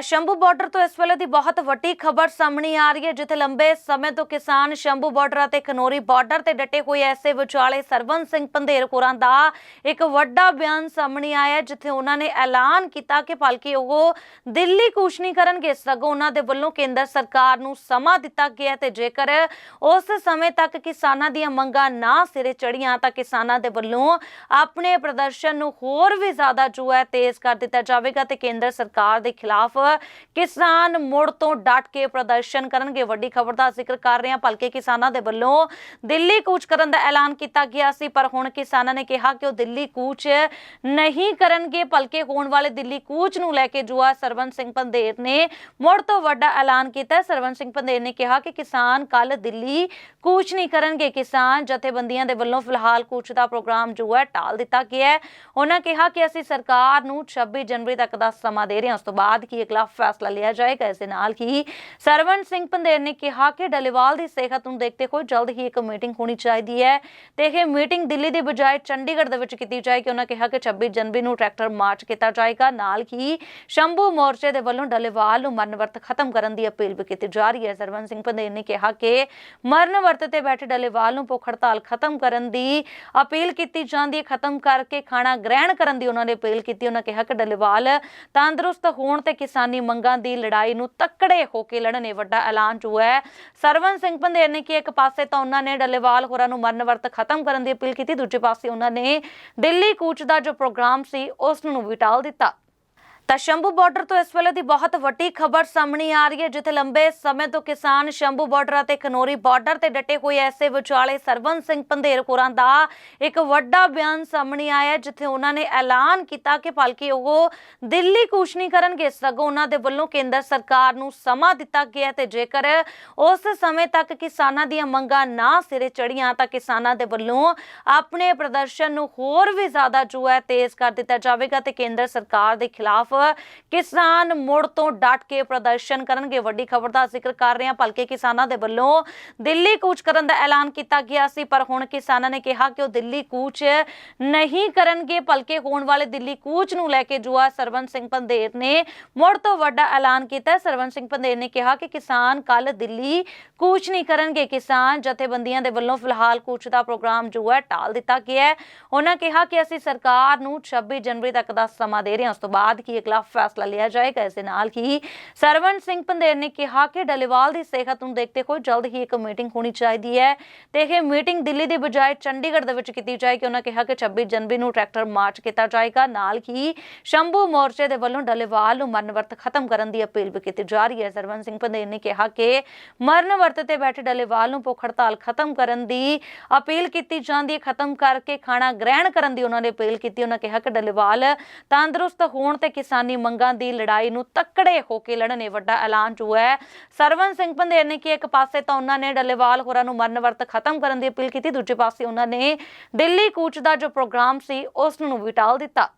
ਤਾਂ ਸ਼ੰਭੂ ਬਾਰਡਰ ਤੋਂ ਇਸ ਵੇਲੇ ਦੀ ਬਹੁਤ ਵੱਡੀ ਖਬਰ ਸਾਹਮਣੇ ਆ ਰਹੀ ਹੈ ਜਿੱਥੇ ਲੰਬੇ ਸਮੇਂ ਤੋਂ ਕਿਸਾਨ ਸ਼ੰਭੂ ਬਾਰਡਰ ਅਤੇ ਖਨੋਰੀ ਬਾਰਡਰ ਤੇ ਡਟੇ ਹੋਏ ਐਸੇ ਵਿਚਾਲੇ ਸਰਵਨ ਸਿੰਘ ਪੰਧੇਰ ਦਾ ਇੱਕ ਵੱਡਾ ਬਿਆਨ ਸਾਹਮਣੇ ਆਇਆ ਹੈ, ਜਿੱਥੇ ਉਹਨਾਂ ਨੇ ਐਲਾਨ ਕੀਤਾ ਕਿ ਭਲਕੇ ਉਹ ਦਿੱਲੀ ਕੂਚ ਨਹੀਂ ਕਰਨਗੇ। ਸਗੋਂ ਉਹਨਾਂ ਦੇ ਵੱਲੋਂ ਕੇਂਦਰ ਸਰਕਾਰ ਨੂੰ ਸਮਾਂ ਦਿੱਤਾ ਗਿਆ ਹੈ ਤੇ ਜੇਕਰ ਉਸ ਸਮੇਂ ਤੱਕ ਕਿਸਾਨਾਂ ਦੀਆਂ ਮੰਗਾਂ ਨਾ ਸਿਰੇ ਚੜੀਆਂ ਤਾਂ ਕਿਸਾਨਾਂ ਦੇ ਵੱਲੋਂ ਆਪਣੇ ਪ੍ਰਦਰਸ਼ਨ ਨੂੰ ਹੋਰ ਵੀ ਜ਼ਿਆਦਾ ਜੋ ਹੈ ਤੇਜ਼ ਕਰ ਦਿੱਤਾ ਜਾਵੇਗਾ ਤੇ ਕੇਂਦਰ ਸਰਕਾਰ ਦੇ ਖਿਲਾਫ ਕਿਸਾਨ ਮੁੜ ਤੋਂ ਡਟ ਕੇ ਪ੍ਰਦਰਸ਼ਨ ਕਰਨਗੇ। ਵੱਡੀ ਖਬਰ ਦਾ ਜ਼ਿਕਰ ਕਰ ਰਹੇ ਹਾਂ। ਭਲਕੇ ਕਿਸਾਨਾਂ ਦੇ ਵੱਲੋਂ ਦਿੱਲੀ ਕੂਚ ਕਰਨ ਦਾ ਐਲਾਨ ਕੀਤਾ ਗਿਆ ਸੀ, ਪਰ ਹੁਣ ਕਿਸਾਨਾਂ ਨੇ ਕਿਹਾ ਕਿ ਉਹ ਦਿੱਲੀ ਕੂਚ ਨਹੀਂ ਕਰਨਗੇ। ਭਲਕੇ ਹੋਣ ਵਾਲੇ ਦਿੱਲੀ ਕੂਚ ਨੂੰ ਲੈ ਕੇ ਜੋ ਸਰਵਨ ਸਿੰਘ ਪੰਧੇਰ ਨੇ ਮੁੜ ਤੋਂ ਵੱਡਾ ਐਲਾਨ ਕੀਤਾ। ਸਰਵਨ ਸਿੰਘ ਪੰਧੇਰ ਨੇ ਕਿਹਾ ਕਿ ਕਿਸਾਨ ਕੱਲ ਦਿੱਲੀ ਕੂਚ ਨਹੀਂ ਕਰਨਗੇ। ਕਿਸਾਨ ਜਥੇਬੰਦੀਆਂ ਦੇ ਵੱਲੋਂ ਫਿਲਹਾਲ ਕੂਚ ਦਾ ਪ੍ਰੋਗਰਾਮ ਜੋ ਹੈ ਟਾਲ ਦਿੱਤਾ ਗਿਆ ਹੈ। ਉਹਨਾਂ ਕਿਹਾ ਕਿ ਅਸੀਂ ਸਰਕਾਰ ਨੂੰ 26 ਜਨਵਰੀ ਤੱਕ ਦਾ ਸਮਾਂ ਦੇ ਰਹੇ ਹਾਂ। ਉਸ ਤੋਂ ਬਾਅਦ ਕੀ ਖਿਲਾਫ਼ ਫੈਸਲਾ ਲਿਆ ਜਾਏਗਾ। ਇਸ ਦੇ ਨਾਲ ਹੀ ਸਰਵਨ ਸਿੰਘ ਪੰਧੇਰ ਨੇ ਕਿਹਾ ਕਿ ਡੱਲੇਵਾਲ ਦੀ ਸਿਹਤ ਨੂੰ ਦੇਖਦੇ ਹੋਏ ਜਲਦ ਹੀ ਇੱਕ ਮੀਟਿੰਗ ਹੋਣੀ ਚਾਹੀਦੀ ਹੈ ਤੇ ਇਹ ਮੀਟਿੰਗ ਦਿੱਲੀ ਦੀ ਬਜਾਏ ਚੰਡੀਗੜ੍ਹ ਦੇ ਵਿੱਚ ਕੀਤੀ ਜਾਏਗੀ। ਉਹਨਾਂ ਕਿਹਾ ਕਿ 26 ਜਨਵਰੀ ਨੂੰ ਟਰੈਕਟਰ ਮਾਰਚ ਕੀਤਾ ਜਾਏਗਾ। ਨਾਲ ਹੀ ਸ਼ੰਭੂ ਮੋਰਚੇ ਦੇ ਵੱਲੋਂ ਡੱਲੇਵਾਲ ਨੂੰ ਮਰਨ ਖਤਮ ਕਰਨ ਦੀ ਅਪੀਲ ਵੀ ਕੀਤੀ ਜਾ ਰਹੀ ਹੈ। ਸਰਵਨ ਸਿੰਘ ਪੰਧੇਰ ਨੇ ਕਿਹਾ ਕਿ ਮਰਨ ਵਰਤ ਤੇ ਬੈਠੇ ਡੱਲੇਵਾਲ ਨੂੰ ਭੁੱਖ ਹੜਤਾਲ ਖਤਮ ਕਰਨ ਦੀ ਅਪੀਲ ਕੀਤੀ ਜਾਂਦੀ ਹੈ। ਖਤਮ ਕਰਕੇ ਖਾਣਾ ਗ੍ਰਹਿਣ ਕਰਨ ਦੀ ਉਹਨਾਂ ਨੇ ਅਪੀਲ ਕੀਤੀ। ਉਹਨਾਂ ਕਿਹਾ ਕਿ ਡੱਲੇਵਾਲ ਤੰਦਰੁਸਤ ਹੋਣ ਤੇ ਕਿਸਾਨ ਮੰਗਾਂ ਦੀ ਲੜਾਈ ਨੂੰ ਤੱਕੜੇ ਹੋ ਕੇ ਲੜਨੇ ਵੱਡਾ ਐਲਾਨ ਜੋ ਹੈ। ਸਰਵਨ ਸਿੰਘ ਪੰਧੇਰ ਨੇ ਕਿ ਇੱਕ ਪਾਸੇ ਤਾਂ ਉਹਨਾਂ ਨੇ ਡੱਲੇਵਾਲ ਹੋਰਾਂ ਨੂੰ ਮਰਨ ਵਰਤ ਖਤਮ ਕਰਨ ਦੀ ਅਪੀਲ ਕੀਤੀ, ਦੂਜੇ ਪਾਸੇ ਉਹਨਾਂ ਨੇ ਦਿੱਲੀ ਕੂਚ ਦਾ ਜੋ ਪ੍ਰੋਗਰਾਮ ਸੀ, ਉਸ ਨੂੰ ਵੀ ਟਾਲ ਦਿੱਤਾ। ਤਾਂ ਸ਼ੰਭੂ ਬਾਰਡਰ ਤੋਂ ਇਸ ਵੇਲੇ ਦੀ ਬਹੁਤ ਵੱਡੀ ਖਬਰ ਸਾਹਮਣੇ ਆ ਰਹੀ ਹੈ, ਜਿੱਥੇ ਲੰਬੇ ਸਮੇਂ ਤੋਂ ਕਿਸਾਨ ਸ਼ੰਭੂ ਬਾਰਡਰ ਅਤੇ ਖਨੋਰੀ ਬਾਰਡਰ ਤੇ ਡਟੇ ਹੋਏ ਐਸੇ ਵਿਚਾਲੇ ਸਰਵਨ ਸਿੰਘ ਪੰਧੇਰ ਦਾ ਇੱਕ ਵੱਡਾ ਬਿਆਨ ਸਾਹਮਣੇ ਆਇਆ, ਜਿੱਥੇ ਉਹਨਾਂ ਨੇ ਐਲਾਨ ਕੀਤਾ ਕਿ ਭਲਕੇ ਉਹ ਦਿੱਲੀ ਕੂਚ ਨਹੀਂ ਕਰਨਗੇ ਸਗੋਂ ਉਹਨਾਂ ਦੇ ਵੱਲੋਂ ਕੇਂਦਰ ਸਰਕਾਰ ਨੂੰ ਸਮਾਂ ਦਿੱਤਾ ਗਿਆ ਤੇ ਜੇਕਰ ਉਸ ਸਮੇਂ ਤੱਕ ਕਿਸਾਨਾਂ ਦੀਆਂ ਮੰਗਾਂ ਨਾ ਸਿਰੇ ਚੜੀਆਂ ਤਾਂ ਕਿਸਾਨਾਂ ਦੇ ਵੱਲੋਂ ਆਪਣੇ ਪ੍ਰਦਰਸ਼ਨ ਨੂੰ ਹੋਰ ਵੀ ਜ਼ਿਆਦਾ ਜੋ ਹੈ ਤੇਜ਼ ਕਰ ਦਿੱਤਾ ਜਾਵੇਗਾ ਤੇ ਕੇਂਦਰ ਸਰਕਾਰ ਦੇ ਖਿਲਾਫ ਕਿਸਾਨ ਮੁੜ ਤੋਂ ਡਟ ਕੇ ਪ੍ਰਦਰਸ਼ਨ ਕਰਨਗੇ। ਵੱਡੀ ਖਬਰ ਦਾ ਜ਼ਿਕਰ ਕਰ ਰਹੇ ਹਾਂ। ਭਲਕੇ ਕਿਸਾਨਾਂ ਦੇ ਵੱਲੋਂ ਦਿੱਲੀ ਕੂਚ ਕਰਨ ਦਾ ਐਲਾਨ ਕੀਤਾ ਗਿਆ ਸੀ, ਪਰ ਹੁਣ ਕਿਸਾਨਾਂ ਨੇ ਕਿਹਾ ਕਿ ਉਹ ਦਿੱਲੀ ਕੂਚ ਨਹੀਂ ਕਰਨਗੇ। ਭਲਕੇ ਹੋਣ ਵਾਲੇ ਦਿੱਲੀ ਕੂਚ ਨੂੰ ਲੈ ਕੇ ਜੋ ਸਰਵਨ ਸਿੰਘ ਪੰਧੇਰ ਨੇ ਮੁੜ ਤੋਂ ਵੱਡਾ ਐਲਾਨ ਕੀਤਾ। ਹੈ ਸਰਵਨ ਸਿੰਘ ਪੰਧੇਰ ਨੇ ਕਿਹਾ ਕਿ ਕਿਸਾਨ ਕੱਲ ਦਿੱਲੀ ਕੂਚ ਨਹੀਂ ਕਰਨਗੇ। ਕਿਸਾਨ ਜਥੇਬੰਦੀਆਂ ਦੇ ਵੱਲੋਂ ਫਿਲਹਾਲ ਕੂਚ ਦਾ ਪ੍ਰੋਗਰਾਮ ਜੋ ਹੈ ਟਾਲ ਦਿੱਤਾ ਗਿਆ ਹੈ। ਉਹਨਾਂ ਕਿਹਾ ਕਿ ਅਸੀਂ ਸਰਕਾਰ ਨੂੰ 26 ਜਨਵਰੀ ਤੱਕ ਦਾ ਸਮਾਂ ਦੇ ਰਹੇ ਹਾਂ। ਉਸ ਤੋਂ ਬਾਅਦ ਕੀ ਅਗਲਾ ਫੈਸਲਾ ਲਿਆ ਜਾਏਗਾ। ਇਸ ਦੇ ਨਾਲ ਹੀ ਸਰਵਨ ਸਿੰਘ ਪੰਧੇਰ ਨੇ ਕਿਹਾ ਕਿ ਡੱਲੇਵਾਲ ਦੀ ਸਿਹਤ ਨੂੰ ਦੇਖਦੇ ਹੋਏ ਜਲਦ ਹੀ ਇੱਕ ਮੀਟਿੰਗ ਹੋਣੀ ਚਾਹੀਦੀ ਹੈ ਤੇ ਇਹ ਮੀਟਿੰਗ ਦਿੱਲੀ ਦੀ ਬਜਾਏ ਚੰਡੀਗੜ੍ਹ ਦੇ ਵਿੱਚ ਕੀਤੀ ਜਾਏਗੀ। ਉਹਨਾਂ ਕਿਹਾ ਕਿ 26 ਜਨਵਰੀ ਨੂੰ ਟਰੈਕਟਰ ਮਾਰਚ ਕੀਤਾ ਜਾਏਗਾ। ਨਾਲ ਹੀ ਸ਼ੰਭੂ ਮੋਰਚੇ ਦੇ ਵੱਲੋਂ ਡੱਲੇਵਾਲ ਨੂੰ ਮਰਨ ਖਤਮ ਕਰਨ ਦੀ ਅਪੀਲ ਵੀ ਕੀਤੀ ਜਾ ਰਹੀ ਹੈ। ਸਰਵਨ ਸਿੰਘ ਪੰਧੇਰ ਨੇ ਕਿਹਾ ਕਿ ਮਰਨ ਵਰਤ ਤੇ ਬੈਠੇ ਡੱਲੇਵਾਲ ਨੂੰ ਭੁੱਖ ਹੜਤਾਲ ਖਤਮ ਕਰਨ ਦੀ ਅਪੀਲ ਕੀਤੀ ਜਾਂਦੀ ਹੈ। ਖਤਮ ਕਰਕੇ ਖਾਣਾ ਗ੍ਰਹਿਣ ਕਰਨ ਦੀ ਉਹਨਾਂ ਨੇ ਅਪੀਲ ਕੀਤੀ। ਉਹਨਾਂ ਕਿਹਾ ਕਿ ਡੱਲੇਵਾਲ ਤੰਦਰੁਸਤ ਹੋਣ ਤੇ ਕਿਸਾਨ ਮੰਗਾਂ ਦੀ ਲੜਾਈ ਨੂੰ ਤੱਕੜੇ ਹੋ ਕੇ ਲੜਨੇ ਵੱਡਾ ਐਲਾਨ ਜੋ ਹੈ। ਸਰਵਨ ਸਿੰਘ ਪੰਧੇਰ ਨੇ ਕਿ ਇੱਕ ਪਾਸੇ ਤਾਂ ਉਹਨਾਂ ਨੇ ਡੱਲੇਵਾਲ ਹੋਰਾਂ ਨੂੰ ਮਰਨ ਵਰਤ ਖਤਮ ਕਰਨ ਦੀ ਅਪੀਲ ਕੀਤੀ, ਦੂਜੇ ਪਾਸੇ ਉਹਨਾਂ ਨੇ ਦਿੱਲੀ ਕੂਚ ਦਾ ਜੋ ਪ੍ਰੋਗਰਾਮ ਸੀ, ਉਸ ਨੂੰ ਵੀ ਟਾਲ ਦਿੱਤਾ।